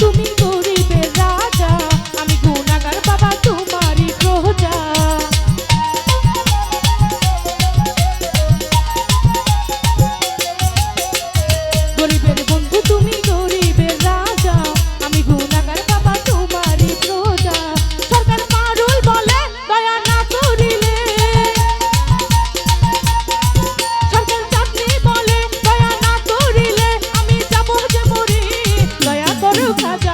তুমি তোর do.